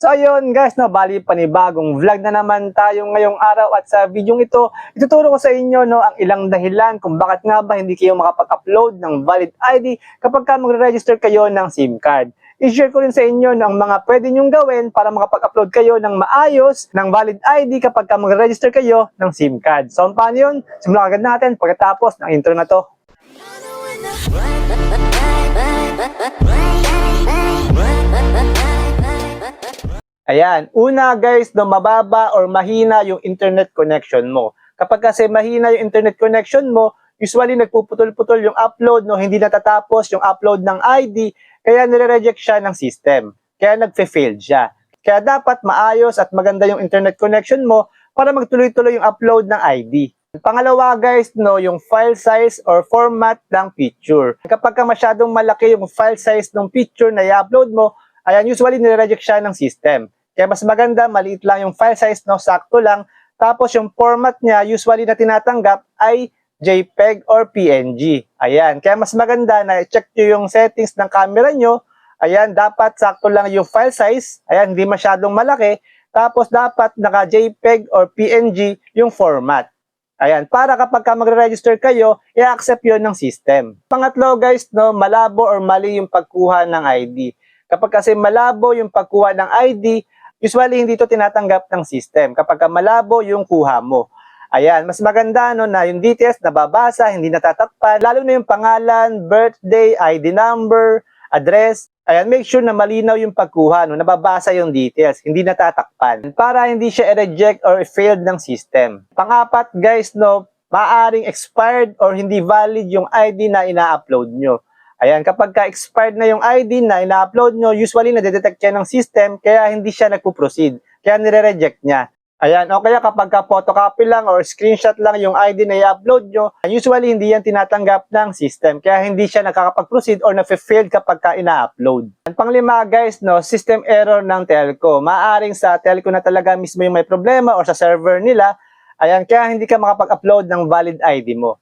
So ayun guys, no, bali panibagong vlog na naman tayo ngayong araw at sa video ito, ituturo ko sa inyo no, ang ilang dahilan kung bakit nga ba hindi kayo makapag-upload ng valid ID kapag ka magre-register kayo ng SIM card. I-share ko rin sa inyo no, ang mga pwede nyong gawin para makapag-upload kayo ng maayos ng valid ID kapag ka magre-register kayo ng SIM card. So paano yun? Simulan agad natin pagkatapos ng intro na to. Ayan, una guys, no, mababa or mahina yung internet connection mo. Kapag kasi mahina yung internet connection mo, usually nagpuputol-putol yung upload, no, hindi natatapos yung upload ng ID, kaya nire-reject siya ng system. Kaya nagfe-fail siya. Kaya dapat maayos at maganda yung internet connection mo para magtuloy-tuloy yung upload ng ID. Pangalawa guys, no, yung file size or format ng picture. Kapag ka masyadong malaki yung file size ng picture na i-upload mo, ayan, usually nire-reject siya ng system. Kaya mas maganda, maliit lang yung file size, no, sakto lang. Tapos yung format niya, usually na tinatanggap ay JPEG or PNG. Ayan, kaya mas maganda na check nyo yung settings ng camera nyo. Ayan, dapat sakto lang yung file size. Ayan, hindi masyadong malaki. Tapos dapat naka JPEG or PNG yung format. Ayan, para kapag ka magre-register kayo, i-accept yon ng system. Pangatlo guys, no, malabo or mali yung pagkuha ng ID. Kapag kasi malabo yung pagkuha ng ID, usually hindi ito tinatanggap ng system. Kapag ka malabo yung kuha mo. Ayan, mas maganda no, na yung details nababasa, hindi natatakpan, lalo na yung pangalan, birthday, ID number, address. Ayan, make sure na malinaw yung pagkuha, no, nababasa yung details, hindi natatakpan. Para hindi siya i-reject or failed ng system. Pangapat, guys, no, maaring expired or hindi valid yung ID na ina-upload nyo. Ayan, kapag ka-expired na yung ID na ina-upload nyo, usually na-detect siya ng system, kaya hindi siya nagpo-proceed. Kaya nire-reject niya. Ayan, o kaya kapag ka photocopy lang or screenshot lang yung ID na i-upload nyo, usually hindi yan tinatanggap ng system. Kaya hindi siya nakakapag-proceed or na-failed kapag ka ina-upload. Ang Panglima guys, no, system error ng telco. Maaring sa telco na talaga mismo yung may problema or sa server nila, ayan, kaya hindi ka makapag-upload ng valid ID mo.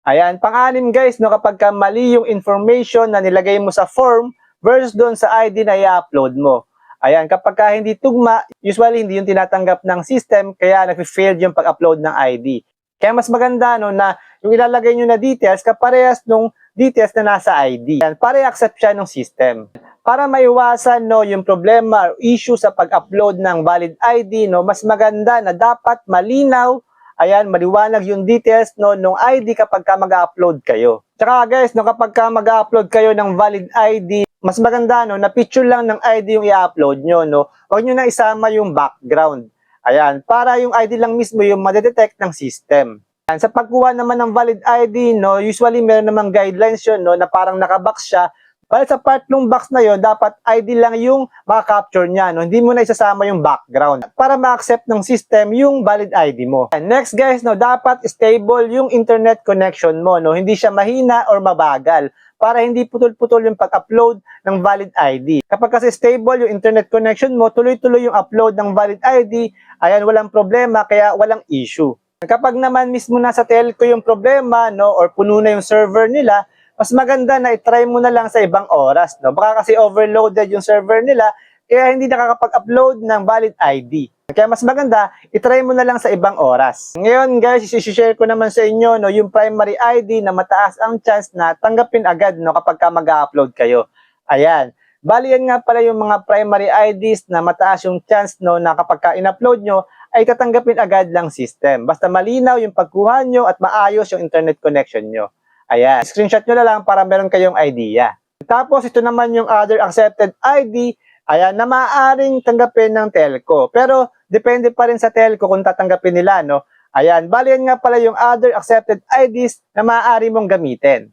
Ayan, pang-anim guys, no, kapag ka mali yung information na nilagay mo sa form versus doon sa ID na i-upload mo. Ayan, kapag ka hindi tugma, usually hindi yung tinatanggap ng system, kaya nag-failed yung pag-upload ng ID. Kaya mas maganda no, na yung ilalagay nyo na details kaparehas nung details na nasa ID. Ayan, para i-accept siya ng system. Para maiwasan no, yung problema or issue sa pag-upload ng valid ID, no, mas maganda na dapat malinaw Ayan, maliwanag yung details no nung ID kapag ka mag-upload kayo. Tsaka guys, no kapag ka mag-upload kayo ng valid ID, mas maganda no na picture lang ng ID yung i-upload nyo no. Huwag nyo na isama yung background. Ayan, para yung ID lang mismo yung madetect ng system. Ayan, sa pagkuha naman ng valid ID, no, usually meron namang guidelines yun, no, na parang nakabox siya. Pero sa part ng box na yon dapat ID lang yung maka-capture niya. No? Hindi mo na isasama yung background para ma-accept ng system yung valid ID mo. And next guys, no, dapat stable yung internet connection mo. No? Hindi siya mahina or mabagal para hindi putol-putol yung pag-upload ng valid ID. Kapag kasi stable yung internet connection mo, tuloy-tuloy yung upload ng valid ID, ayan, walang problema, kaya walang issue. Kapag naman mismo nasa telco yung problema, no, or puno na yung server nila, mas maganda na i-try mo na lang sa ibang oras. No? Baka kasi overloaded yung server nila, kaya hindi nakakapag-upload ng valid ID. Kaya mas maganda, i-try mo na lang sa ibang oras. Ngayon guys, isi-share ko naman sa inyo no, yung primary ID na mataas ang chance na tanggapin agad no, kapag ka mag-upload kayo. Ayan. Bali yan nga pala yung mga primary IDs na mataas yung chance no, na kapag ka in-upload nyo, ay tatanggapin agad lang system. Basta malinaw yung pagkuha nyo at maayos yung internet connection nyo. Ayan, screenshot nyo na lang para meron kayong idea. Tapos ito naman yung other accepted ID, ayan, na maaaring tanggapin ng telco. Pero depende pa rin sa telco kung tatanggapin nila, no? Ayan, bali yan nga pala yung other accepted IDs na maaari mong gamitin.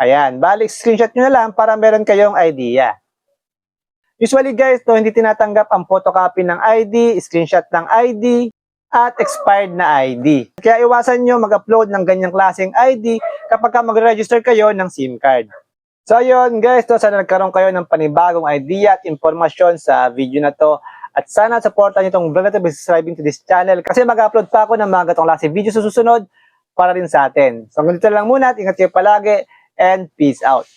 Ayan, balik screenshot nyo na lang para meron kayong idea. Usually guys, no, hindi tinatanggap ang photocopy ng ID, screenshot ng ID, at expired na ID. Kaya iwasan nyo mag-upload ng ganyang klaseng ID kapag ka mag-register kayo ng SIM card. So yun guys, to, sana nagkaroon kayo ng panibagong idea at informasyon sa video na to. At sana supportan nyo itong vlog na subscribing to this channel kasi mag-upload pa ako ng mga gatong klase video sa susunod para rin sa atin. So hanggang dito lang muna at ingat kayo palagi and peace out.